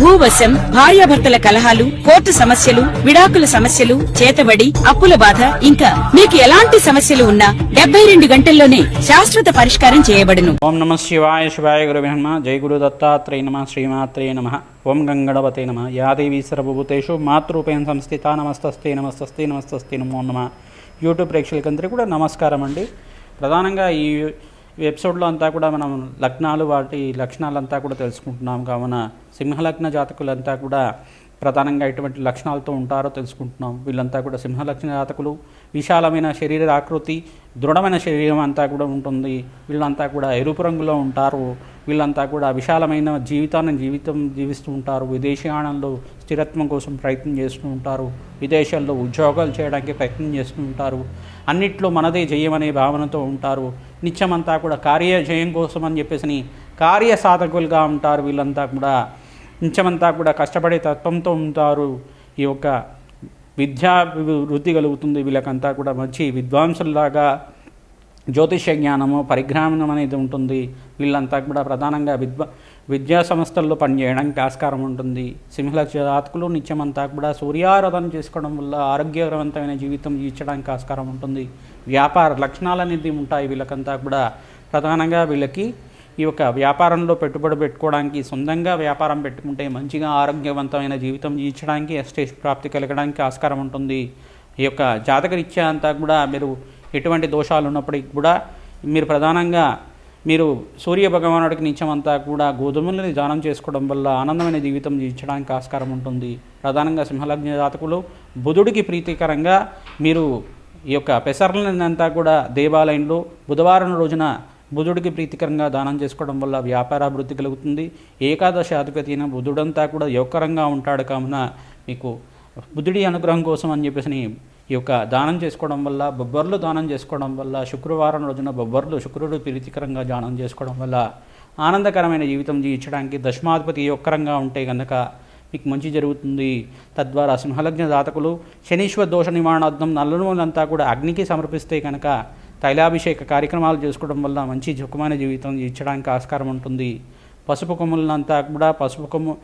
భూవశం భార్యాభర్తల కలహాలు కోర్టు సమస్యలు విడాకుల సమస్యలు చేతబడి అప్పుల బాధ ఇంకా మీకు ఎలాంటి సమస్యలు ఉన్నా డెబ్బై రెండు గంటల్లోనే శాశ్వత పరిష్కారం చేయబడును. ఓం నమ శివాయ శివాయ గురు నమ జై గురు దత్తాత్రేయ నమ శ్రీమాత్రే నమ ఓం గంగణపతే నమ యా సర్వభూతేషు మాతృపేణ సంస్థిత నమస్తస్తే నమస్తస్తే నమస్తస్తే నమో నమ. యూట్యూబ్ ప్రేక్షకులందరికీ కూడా నమస్కారం అండి. ప్రధానంగా ఈ ఈ ఎపిసోడ్లో అంతా కూడా మనం లగ్నాలు వాటి లక్షణాలంతా కూడా తెలుసుకుంటున్నాం. కావున సింహలగ్న జాతకులంతా కూడా ప్రధానంగా ఎటువంటి లక్షణాలతో ఉంటారో తెలుసుకుంటున్నాం. వీళ్ళంతా కూడా సింహలక్షణ జాతకులు. విశాలమైన శరీర ఆకృతి దృఢమైన శరీరం అంతా కూడా ఉంటుంది. వీళ్ళంతా కూడా ఎరుపు రంగులో ఉంటారు. వీళ్ళంతా కూడా విశాలమైన జీవితాన్ని జీవితం జీవిస్తూ ఉంటారు. విదేశీయానంలో స్థిరత్వం కోసం ప్రయత్నం చేస్తూ ఉంటారు. విదేశాల్లో ఉద్యోగాలు చేయడానికి ప్రయత్నం చేస్తూ ఉంటారు. అన్నిట్లో మనదే జయం అనే భావనతో ఉంటారు. నిత్యమంతా కూడా కార్య జయం కోసం అని చెప్పేసి కార్య సాధకులుగా ఉంటారు. వీళ్ళంతా కూడా నిత్యమంతా కూడా కష్టపడే తత్వంతో ఉంటారు. ఈ యొక్క విద్యా వృద్ధి కలుగుతుంది. వీళ్ళకంతా కూడా మంచి విద్వాంసుల్లాగా జ్యోతిష జ్ఞానము పరిజ్ఞానం అనేది ఉంటుంది. వీళ్ళంతా కూడా ప్రధానంగా విద్వ విద్యా సంస్థల్లో పనిచేయడానికి ఆస్కారం ఉంటుంది. సింహల జాతకులు నిత్యమంతా కూడా సూర్యారాధన చేసుకోవడం వల్ల ఆరోగ్యవంతమైన జీవితం జీవించడానికి ఆస్కారం ఉంటుంది. వ్యాపార లక్షణాలు అనేది ఉంటాయి వీళ్ళకంతా కూడా. ప్రధానంగా వీళ్ళకి ఈ యొక్క వ్యాపారంలో పెట్టుబడి పెట్టుకోవడానికి సొంతంగా వ్యాపారం పెట్టుకుంటే మంచిగా ఆరోగ్యవంతమైన జీవితం జీవించడానికి ఎస్టేజ్ ప్రాప్తి కలగడానికి ఆస్కారం ఉంటుంది. ఈ యొక్క జాతకరీత్యా అంతా కూడా మీరు ఎటువంటి దోషాలు ఉన్నప్పటికీ కూడా మీరు ప్రధానంగా మీరు సూర్య భగవానుడికి నిత్యమంతా కూడా గోధుమలని దానం చేసుకోవడం వల్ల ఆనందమైన జీవితం జీవించడానికి ఆస్కారం ఉంటుంది. ప్రధానంగా సింహలగ్న జాతకులు బుధుడికి ప్రీతికరంగా మీరు ఈ యొక్క పెసర్లంతా కూడా దేవాలయంలో బుధవారం రోజున బుధుడికి ప్రీతికరంగా దానం చేసుకోవడం వల్ల వ్యాపారాభివృద్ధి కలుగుతుంది. ఏకాదశి అధిపతి అయిన బుధుడంతా కూడా యోగకరంగా ఉంటాడు. కావున మీకు బుధుడి అనుగ్రహం కోసం అని చెప్పేసి ఈ యొక్క దానం చేసుకోవడం వల్ల బొబ్బర్లు దానం చేసుకోవడం వల్ల శుక్రవారం రోజున బొబ్బర్లు శుక్రుడు ప్రీతికరంగా దానం చేసుకోవడం వల్ల ఆనందకరమైన జీవితం జీవించడానికి దశమాధిపతి యొక్కరంగా ఉంటే కనుక మీకు మంచి జరుగుతుంది. తద్వారా సింహలగ్న జాతకులు శనీశ్వర దోష నివారణార్థం నల్లనులంతా కూడా అగ్నికి సమర్పిస్తే కనుక తైలాభిషేక కార్యక్రమాలు చేసుకోవడం వల్ల మంచి సుఖమైన జీవితం జీవించడానికి ఆస్కారం ఉంటుంది. పసుపు కొమ్ములంతా కూడా పసుపు కొమ్ము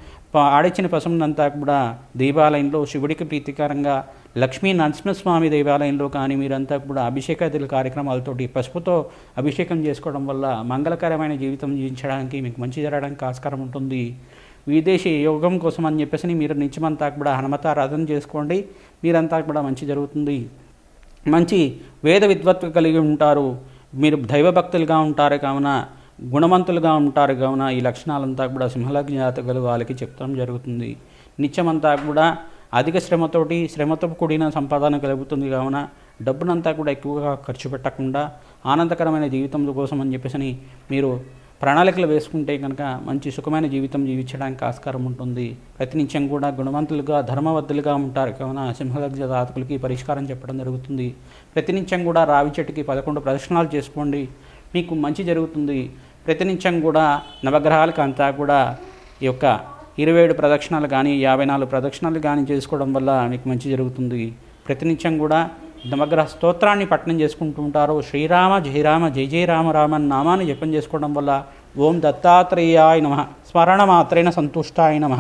ఆడిచ్చిన పసుపునంతా కూడా దీపాలయంలో శివుడికి ప్రీతికరంగా లక్ష్మీ నరసింహస్వామి దేవాలయంలో కానీ మీరంతా కూడా అభిషేకాదుల కార్యక్రమాలతోటి పసుపుతో అభిషేకం చేసుకోవడం వల్ల మంగళకరమైన జీవితం జీవించడానికి మీకు మంచి జరగడానికి ఆస్కారం ఉంటుంది. విదేశీ యోగం కోసం అని చెప్పేసి మీరు నిత్యమంతా కూడా హనుమతారాధన చేసుకోండి. మీరంతా కూడా మంచి జరుగుతుంది. మంచి వేద విద్వత్తు కలిగి ఉంటారు. మీరు దైవభక్తులుగా ఉంటారు కావున గుణవంతులుగా ఉంటారు కావున ఈ లక్షణాలంతా కూడా సింహలగ్న జాతకులు వాళ్ళకి చెప్తాం జరుగుతుంది. నిత్యమంతా కూడా అధిక శ్రమతోటి శ్రమతో కూడిన సంపాదన కలుగుతుంది కావున డబ్బునంతా కూడా ఎక్కువగా ఖర్చు పెట్టకుండా ఆనందకరమైన జీవితం కోసం అని చెప్పేసి మీరు ప్రణాళికలు వేసుకుంటే కనుక మంచి సుఖమైన జీవితం జీవించడానికి ఆస్కారం ఉంటుంది. ప్రతినిత్యం కూడా గుణవంతులుగా ధర్మవద్దులుగా ఉంటారు. కావున సింహలగ్న జాతకులకి పరిష్కారం చెప్పడం జరుగుతుంది. ప్రతినిత్యం కూడా రావి చెట్టుకి పదకొండు ప్రదర్శనాలు చేసుకోండి. మీకు మంచి జరుగుతుంది. ప్రతినిత్యం కూడా నవగ్రహాలకు అంతా కూడా ఈ యొక్క ఇరవై ఏడు ప్రదక్షిణాలు కానీ యాభై నాలుగు ప్రదక్షిణాలు కానీ చేసుకోవడం వల్ల మీకు మంచి జరుగుతుంది. ప్రతినిత్యం కూడా నవగ్రహ స్తోత్రాన్ని పఠనం చేసుకుంటూ ఉంటారు. శ్రీరామ జయరామ జయ జయ రామ రామ నామాన్ని జపం చేసుకోవడం వల్ల ఓం దత్తాత్రేయాయ నమ. స్మరణ మాత్రేణ సంతుష్టాయ నమ.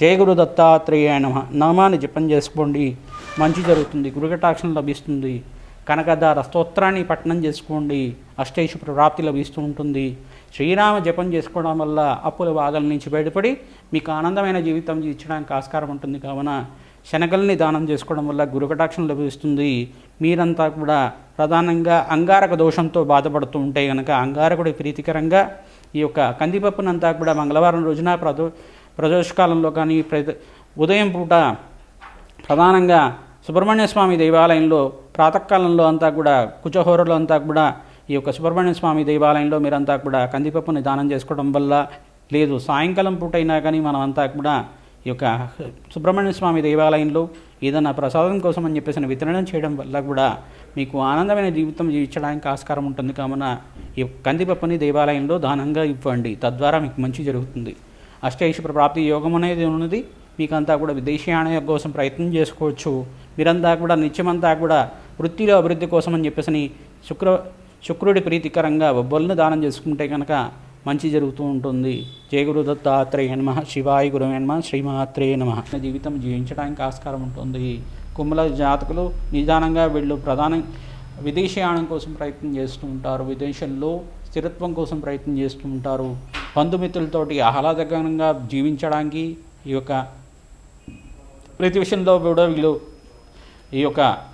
జయ గురు దత్తాత్రేయాయ నమ. నామాన్ని జపం చేసుకోండి. మంచి జరుగుతుంది. గురుకటాక్షం లభిస్తుంది. కనకదార స్తోత్రాన్ని పఠనం చేసుకోండి. అష్టేషు ప్రాప్తి లభిస్తూ ఉంటుంది. శ్రీరామ జపం చేసుకోవడం వల్ల అప్పుల బాధల నుంచి బయటపడి మీకు ఆనందమైన జీవితం జీవించడానికి ఆస్కారం ఉంటుంది. కావున శనగల్ని దానం చేసుకోవడం వల్ల గురుకటాక్షం లభిస్తుంది. మీరంతా కూడా ప్రధానంగా అంగారక దోషంతో బాధపడుతూ ఉంటే కనుక అంగారకుడి ప్రీతికరంగా ఈ యొక్క కందిపప్పునంతా కూడా మంగళవారం రోజున ప్రదో ప్రదోషకాలంలో కానీ ప్రద ఉదయం పూట ప్రధానంగా సుబ్రహ్మణ్య స్వామి దేవాలయంలో ప్రాతకాలంలో అంతా కూడా కుచహోరలో అంతా కూడా ఈ యొక్క సుబ్రహ్మణ్య స్వామి దేవాలయంలో మీరంతా కూడా కందిపప్పుని దానం చేసుకోవడం వల్ల లేదు. సాయంకాలం పూటైనా కానీ మనం అంతా కూడా ఈ యొక్క సుబ్రహ్మణ్య స్వామి దేవాలయంలో ఏదైనా ప్రసాదం కోసం అని చెప్పేసి వితరణ చేయడం వల్ల కూడా మీకు ఆనందమైన జీవితం జీవించడానికి ఆస్కారం ఉంటుంది. కావున ఈ కందిపప్పుని దేవాలయంలో దానంగా ఇవ్వండి. తద్వారా మీకు మంచి జరుగుతుంది. అష్టైశ్వర ప్రాప్తి యోగం అనేది ఉన్నది. మీకంతా కూడా విదేశీయాన కోసం ప్రయత్నం చేసుకోవచ్చు. మీరంతా కూడా నిత్యమంతా కూడా వృత్తిలో అభివృద్ధి కోసం అని చెప్పేసి శుక్ర శుక్రుడి ప్రీతికరంగా బొబ్బలను దానం చేసుకుంటే కనుక మంచి జరుగుతూ ఉంటుంది. జయగురు దత్తాత్రేయ నమ. శివాయ గురువే నమ. శ్రీమాత్రేయ నమ. జీవితం జీవించడానికి ఆస్కారం ఉంటుంది. కుమ్మల జాతకులు నిదానంగా వీళ్ళు. ప్రధాన విదేశయానం కోసం ప్రయత్నం చేస్తూ ఉంటారు. విదేశంలో స్థిరత్వం కోసం ప్రయత్నం చేస్తూ ఉంటారు. బంధుమిత్రులతోటి ఆహ్లాదకరంగా జీవించడానికి ఈ యొక్క ప్రతి విషయంలో కూడా వీళ్ళు ఈ యొక్క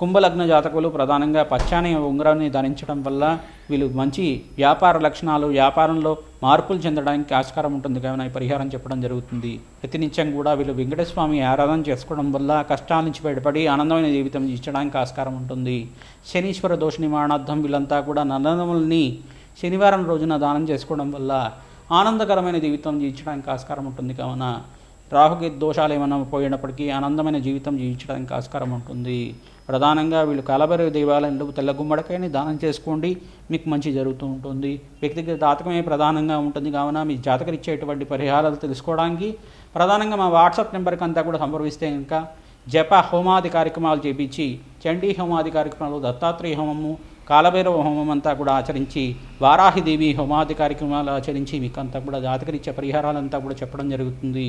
కుంభలగ్న జాతకులు ప్రధానంగా పచ్చాని ఉంగరాన్ని ధరించడం వల్ల వీళ్ళు మంచి వ్యాపార లక్షణాలు వ్యాపారంలో మార్పులు చెందడానికి ఆస్కారం ఉంటుంది కావున పరిహారం చెప్పడం జరుగుతుంది. ప్రతినిత్యం కూడా వీళ్ళు వెంకటస్వామి ఆరాధన చేసుకోవడం వల్ల కష్టాల నుంచి బయటపడి ఆనందమైన జీవితం ఇచ్చడానికి ఆస్కారం ఉంటుంది. శనీశ్వర దోష నివారణార్థం వీళ్ళంతా కూడా నన్నదముల్ని శనివారం రోజున దానం చేసుకోవడం వల్ల ఆనందకరమైన జీవితం జీవించడానికి ఆస్కారం ఉంటుంది కావున. రాహుకి దోషాలు ఏమైనా పోయినప్పటికీ ఆనందమైన జీవితం జీవించడానికి ఆస్కారం ఉంటుంది. ప్రధానంగా వీళ్ళు కలబరి దేవాలయంలో తెల్ల గుమ్మడికాయని దానం చేసుకోండి. మీకు మంచి జరుగుతూ ఉంటుంది. వ్యక్తిగత జాతకమే ప్రధానంగా ఉంటుంది. కావున మీ జాతకం ఇచ్చేటువంటి పరిహారాలు తెలుసుకోవడానికి ప్రధానంగా మా వాట్సాప్ నెంబర్కి అంతా కూడా సంప్రదిస్తే ఇంకా జప హోమాది కార్యక్రమాలు చేపించి చండీ హోమాది కార్యక్రమాలు దత్తాత్రేయ హోమము కాలభైరవ హోమం అంతా కూడా ఆచరించి వారాహిదేవి హోమాది కార్యక్రమాలు ఆచరించి మీకు అంతా కూడా జాతకరిచ్చే పరిహారాలంతా కూడా చెప్పడం జరుగుతుంది.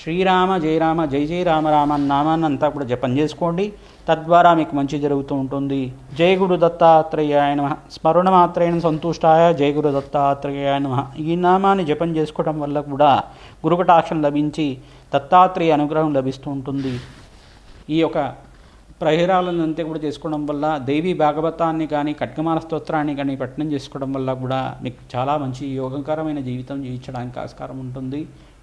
శ్రీరామ జయరామ జై జయ రామ రామ నామాన్ని అంతా కూడా జపం చేసుకోండి. తద్వారా మీకు మంచి జరుగుతూ ఉంటుంది. జయ గురు దత్తాత్రేయాయ నమ. స్మరణ మాత్రేణ సంతుష్టాయ జయ గురు దత్తాత్రేయాయ నమ. ఈ నామాన్ని జపం చేసుకోవడం వల్ల కూడా గురుకటాక్షం లభించి దత్తాత్రేయ అనుగ్రహం లభిస్తూ ఉంటుంది. ఈ యొక్క ప్రహేరాలను అంతే కూడా చేసుకోవడం వల్ల దేవి భాగవతాన్ని కానీ ఖడ్గమాల స్తోత్రాన్ని కానీ పఠనం చేసుకోవడం వల్ల కూడా మీకు చాలా మంచి యోగకరమైన జీవితం జీవించడానికి ఆస్కారం ఉంటుంది.